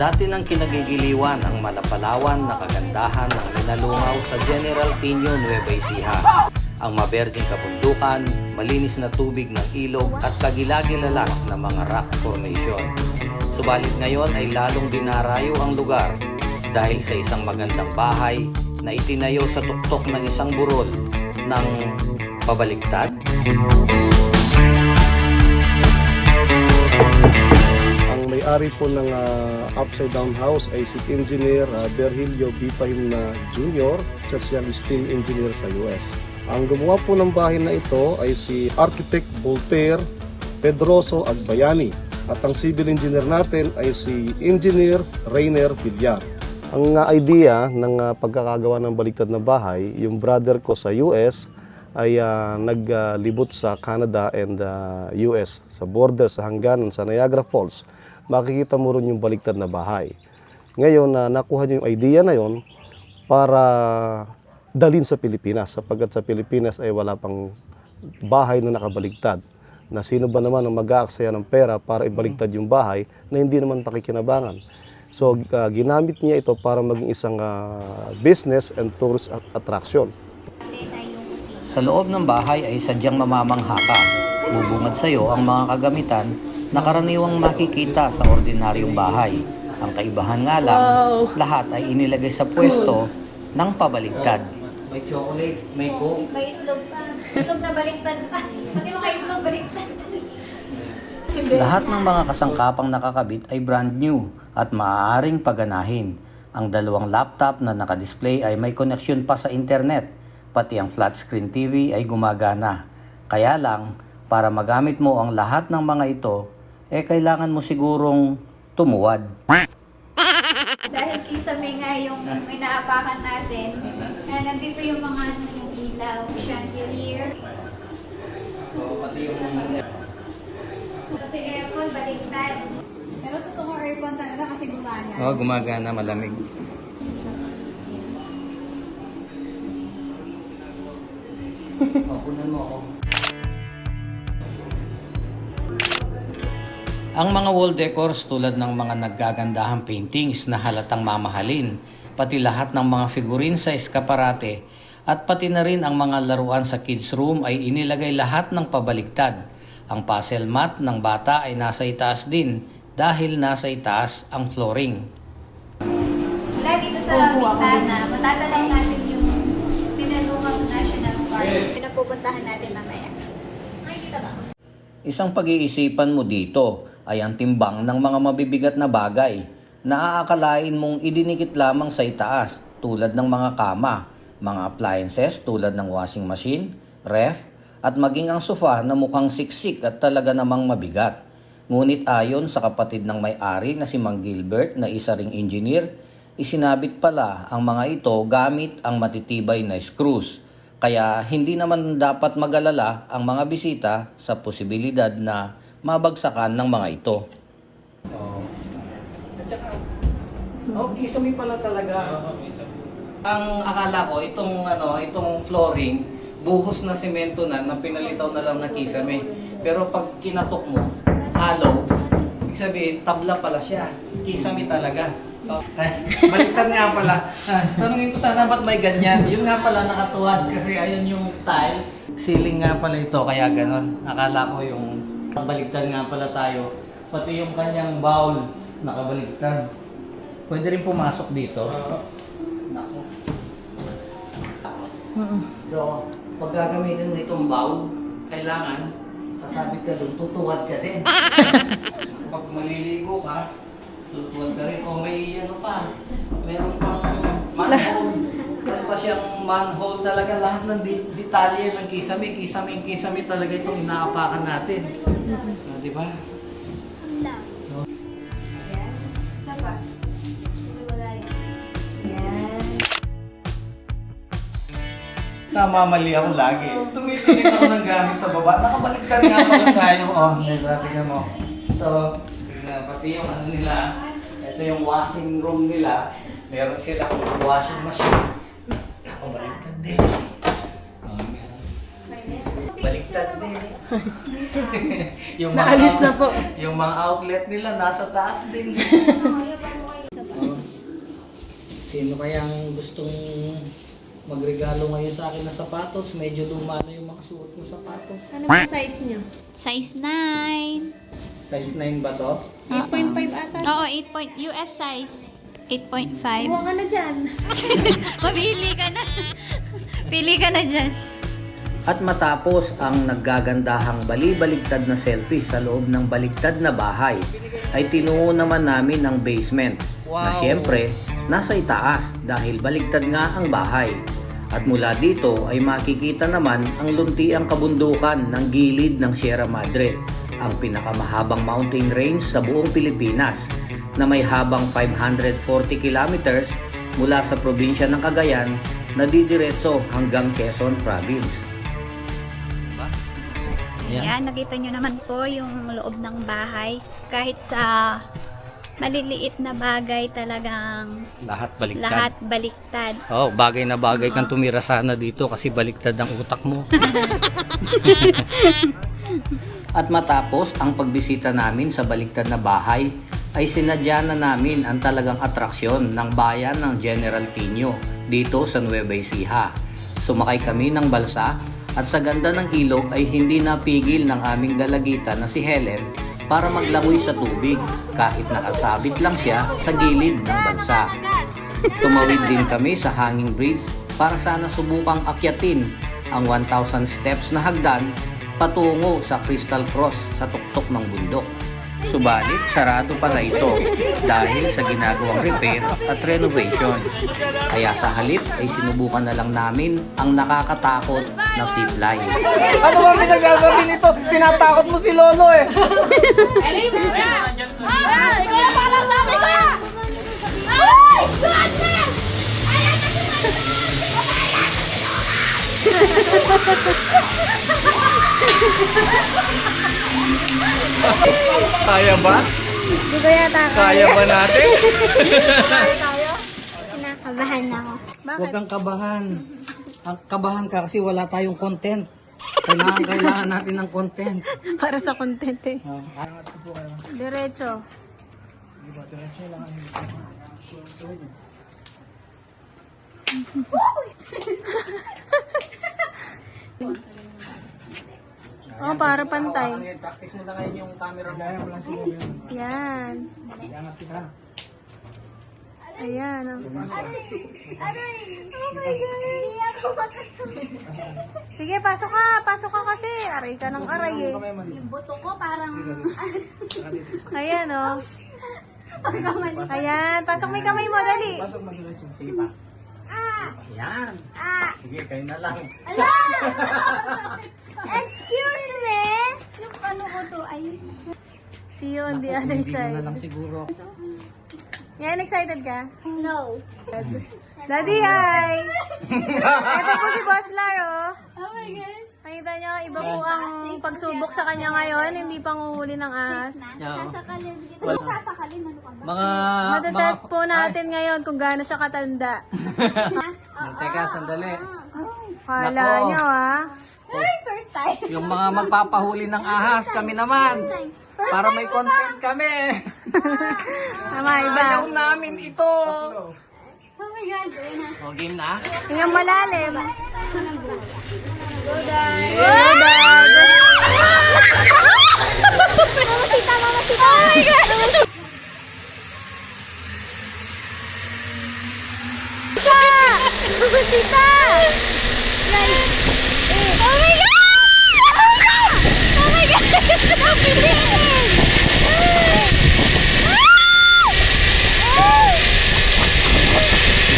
Dati nang kinagigiliwan ang malapalawan na kagandahan ng linalungaw sa General Pino Nueva Ecija. Ang maberdeng kabundukan, malinis na tubig ng ilog at kagilagilalas na mga rock formation. Subalit ngayon ay lalong dinarayo ang lugar dahil sa isang magandang bahay na itinayo sa tuktok ng isang burol ng pabaliktad may-ari po ng ah, Upside Down House ay si Engineer uh, Berhilio B. Pahimna Jr., Social Steam Engineer sa US. Ang gumawa po ng bahay na ito ay si Architect Voltaire Pedroso Agbayani at ang civil engineer natin ay si Engineer Rainer Villar. Ang ah, idea ng ah, pagkakagawa ng baliktad na bahay, yung brother ko sa US ay ah, naglibot sa Canada and ah, US sa border sa hangganan sa Niagara Falls. Makikita mo ron yung baliktad na bahay. Ngayon na nakuha niya yung idea na yon para dalin sa Pilipinas sapagkat sa Pilipinas ay wala pang bahay na nakabaligtad. Na sino ba naman ang mag-aaksaya ng pera para ibaligtad yung bahay na hindi naman pakikinabangan. So ah, ginamit niya ito para maging isang ah, business and tourist at- attraction. Sa loob ng bahay ay sadyang mamamangha ka. Bubungad sa iyo ang mga kagamitan na karaniwang makikita sa ordinaryong bahay. Ang kaibahan nga lang, lahat ay inilagay sa pwesto ng pabaligtad. May chocolate, may coke. May itlog pa. Itlog na baliktad pa. Pati mo kayo itlog baliktad. Lahat ng mga kasangkapang nakakabit ay brand new at maaaring paganahin. Ang dalawang laptop na nakadisplay ay may koneksyon pa sa internet. Pati ang flat screen TV ay gumagana. Kaya lang, para magamit mo ang lahat ng mga ito, eh kailangan mo sigurong tumuwad. Dahil kisame nga yung may naapakan natin. Kaya nandito yung mga ano, yung ilaw, chandelier. Pati aircon, baliktad. Pero totoong aircon talaga kasi gumana. Oh, gumagana, malamig. Papunan mo ako. Ang mga wall decors tulad ng mga naggagandahang paintings na halatang mamahalin, pati lahat ng mga figurin sa eskaparate, at pati na rin ang mga laruan sa kids room ay inilagay lahat ng pabaligtad. Ang puzzle mat ng bata ay nasa itaas din dahil nasa itaas ang flooring. Wala dito sa Bintana, matatanaw natin yung Pinalungaw National Park. Pinapupuntahan natin mamaya. Nakikita ba? Isang pag-iisipan mo dito ay ang timbang ng mga mabibigat na bagay na aakalain mong idinikit lamang sa itaas tulad ng mga kama, mga appliances tulad ng washing machine, ref, at maging ang sofa na mukhang siksik at talaga namang mabigat. Ngunit ayon sa kapatid ng may-ari na si Mang Gilbert na isa ring engineer, isinabit pala ang mga ito gamit ang matitibay na screws. Kaya hindi naman dapat magalala ang mga bisita sa posibilidad na mabagsakan ng mga ito. Oh. At saka, oh, kisame pala talaga. Ang akala ko, itong, ano, itong flooring, buhos na semento na, na pinalitaw na lang na kisame. Pero pag kinatok mo, hollow, ibig sabihin, tabla pala siya. Kisame talaga. Ay, baliktad nga pala. Tanungin ko sana ba't may ganyan? Yung nga pala nakatuwad kasi ayun yung tiles. Ceiling nga pala ito, kaya ganon. Akala ko yung baliktad nga pala tayo. Pati yung kanyang bowl, nakabaligtad. Pwede rin pumasok dito. Nako. So, pag gagamitin mo itong bowl, kailangan sasabit ka doon, tutuwad ka din. Pag maliligo ka, tutuwad ka rin. O may ano pa, meron pang manhole. Meron pa siyang manhole talaga. Lahat ng detalye ng kisame, kisame, kisame talaga itong inaapakan natin. Ah, di ba? Namamali ako lagi. Tumitingin ako ng gamit sa baba. Nakabaliktad nga pala tayo. Oh, sabi ka mo. So, tingnan, pati yung ano nila, ito yung washing room nila. Meron silang washing machine. Nakabaliktad din. Yung mga Naalis na po. Yung mga outlet nila nasa taas din. Kayo Sino kayang gustong magregalo ngayon sa akin ng sapatos? Medyo luma na yung mga suot kong sapatos. Ano po size niyo? Size 9. Size 9 ba to? 8.5 ata. Oo, 8 point, US size. 8.5. Huwag ka na dyan. Mabili ka na. Pili ka na dyan. At matapos ang naggagandahang bali-baligtad na selfie sa loob ng baligtad na bahay, ay tinungo naman namin ang basement na siyempre nasa itaas dahil baligtad nga ang bahay. At mula dito ay makikita naman ang luntiang kabundukan ng gilid ng Sierra Madre, ang pinakamahabang mountain range sa buong Pilipinas na may habang 540 kilometers mula sa probinsya ng Cagayan na didiretso hanggang Quezon Province. Ayan. Yan, nakita nyo naman po yung loob ng bahay. Kahit sa maliliit na bagay talagang Lahat baliktad. lahat baliktad. Oh, bagay na bagay kang tumira sana dito kasi baliktad ang utak mo. At matapos ang pagbisita namin sa baliktad na bahay, ay sinadya na namin ang talagang atraksyon ng bayan ng General Tino dito sa Nueva Ecija. Sumakay kami ng balsa at sa ganda ng ilog ay hindi napigil ng aming dalagita na si Helen para maglangoy sa tubig kahit nakasabit lang siya sa gilid ng balsa. Tumawid din kami sa hanging bridge para sana subukang akyatin ang 1,000 steps na hagdan patungo sa Crystal Cross sa tuktok ng bundok. Subalit, sarado pala ito dahil sa ginagawang repair at renovations. Kaya sa halip ay sinubukan na lang namin ang nakakatakot na zipline. Ano ba pinagagabi nito? Tinatakot mo si Lolo eh. Ah! Ikaw na parang Kaya ba? Hindi ko yata Kaya ba natin? Kinakabahan ako. Huwag kang kabahan. Ang kabahan ka kasi wala tayong content. Kailangan, kailangan natin ng content. Para sa content eh. Ah, Diretso. Oh, para pantay. Practice mo na ngayon yung camera mo. Yan. Ayan. Oh. Oh my God. Hindi ako makasama. Sige, pasok ka. Pasok ka kasi. Aray ka ng aray eh. Yung buto ko parang... Ayan oh. Ayan. Pasok mo yung kamay mo. Dali. Sige pa. Ayan. Sige, kayo na lang. Excuse me? Yung ano ko to ay... See you on the other mo na side. lang siguro. Yan, excited ka? No. Daddy, hi! Ito po si Boss Laro. Nakita niyo, iba po ang pagsubok sa kanya ngayon. Hindi pang uhuli ng ahas. Sasakalin. Yung sasakalin. Ano ka ba? Mga... Matetest po natin ngayon kung gaano siya katanda. Teka, sandali. Kala Nako. niyo, ha? Ay, first time. Yung mga magpapahuli ng ahas, kami naman. Para may content kami. Tama, iba. Ayaw namin ito. Oh my God. Ayun na. O, game na? Tingnan malalim. Go, Dad. Go, Dad! Mamasita, mamasita. Oh my God. Mamasita! Oh my God! Oh my God! Ang bilis!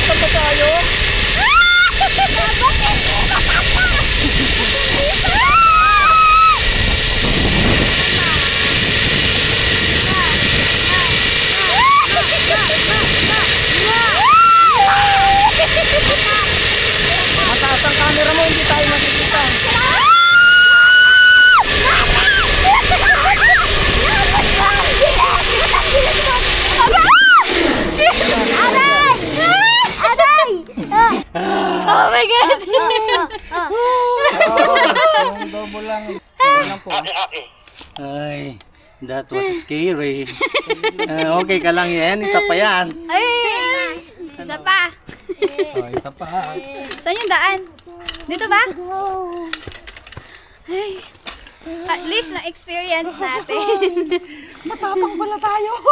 Saan ba tayo? Mataas ang camera mo, hindi tayo makikita. Oh my God! Yung double lang. Po. Ay, that was scary. Ah, okay ka lang yan. Isa pa yan. Ay! Isa pa. Oh, isa pa. Saan yung daan? Dito ba? Ay. At least na-experience natin. Matapang pala tayo.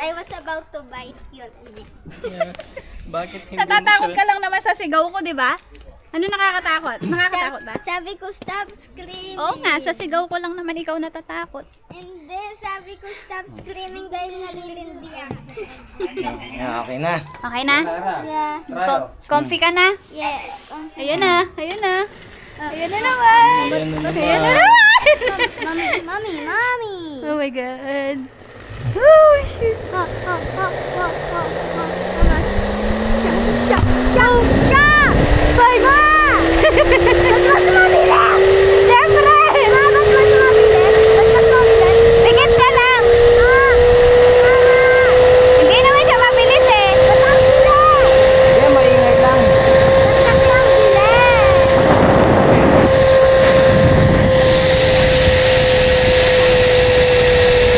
I was about to bite yun. Bakit hindi Natatakot ka lang naman sa sigaw ko, di ba? Ano nakakatakot? Nakakatakot ba? Sabi ko, stop screaming. Oo nga, sa sigaw ko lang naman ikaw natatakot. Hindi, sabi ko, stop screaming dahil nalilindi ako. Yeah, okay na. Okay na? Yeah. Co- comfy ka na? Yeah. Um, Ayan na, ayan na. Ayan na naman. Ayan na naman. Ayan na naman. mommy, mommy, mommy. Oh my God. Oh, shit. Ha, ha, ha, ha, ha, ha. Siya, siya, siya! Five! Ma! Ba't mas mabilis? Siyempre! Ma, ba't mas mabilis? Ba't mas mabilis? Pikit ka lang. Ah! Mama! Hindi naman siya mabilis eh. Ba't ang bilis? Hindi, maingay lang. Ba't kasi ang bilis?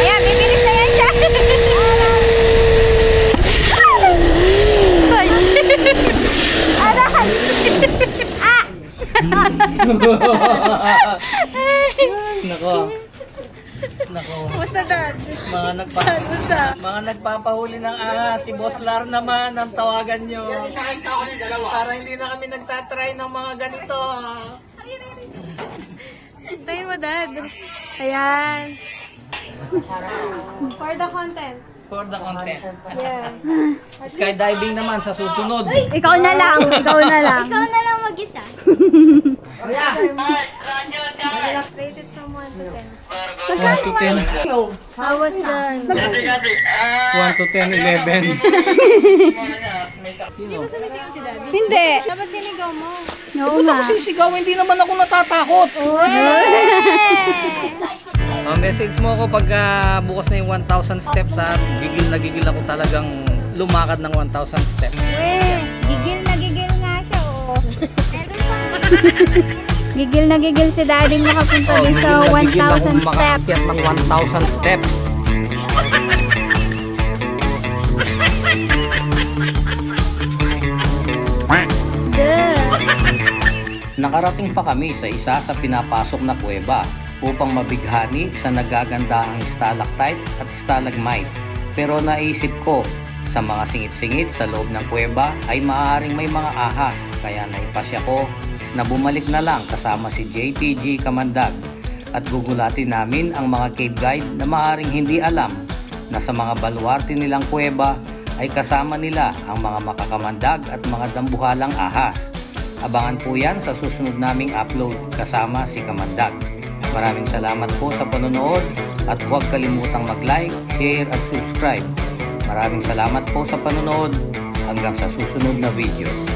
Ayan, bibilis na yan siya. Aray! Ah! Nako. Nako. Kumusta dad? Mga nagpa Mga nagpapahuli ng ahas, si Boss Lar naman ang tawagan nyo. Para hindi na kami nagtatry ng mga ganito. Tayo mo, Dad. Ayan. For the content. For the content. Skydiving naman sa susunod. Ikaw na lang. Ikaw na lang. Ikaw na lang mag-isa. One to ten. How was the... One to ten, eleven. Hindi. Dapat sinigaw mo. Oo nga. Sisigaw, hindi naman ako natatakot. Uh, message mo ako pag ah, bukas na yung 1,000 steps ha. Gigil na gigil ako talagang lumakad ng 1,000 steps. Weh, gigil na gigil nga siya, oh. Gigil na gigil si daddy nakapunta sa Gigil na gigil akong 1,000 steps. makaakyat ng 1,000 steps. Duh. Nakarating pa kami sa isa sa pinapasok na kuweba upang mabighani sa nagagandahang stalactite at stalagmite. Pero naisip ko, sa mga singit-singit sa loob ng kuweba ay maaaring may mga ahas kaya naipasya ko na bumalik na lang kasama si JTG Kamandag at gugulatin namin ang mga cave guide na maaaring hindi alam na sa mga baluarte nilang kuweba ay kasama nila ang mga makakamandag at mga dambuhalang ahas. Abangan po yan sa susunod naming upload kasama si Kamandag. Maraming salamat po sa panonood at huwag kalimutang mag-like, share at subscribe. Maraming salamat po sa panonood hanggang sa susunod na video.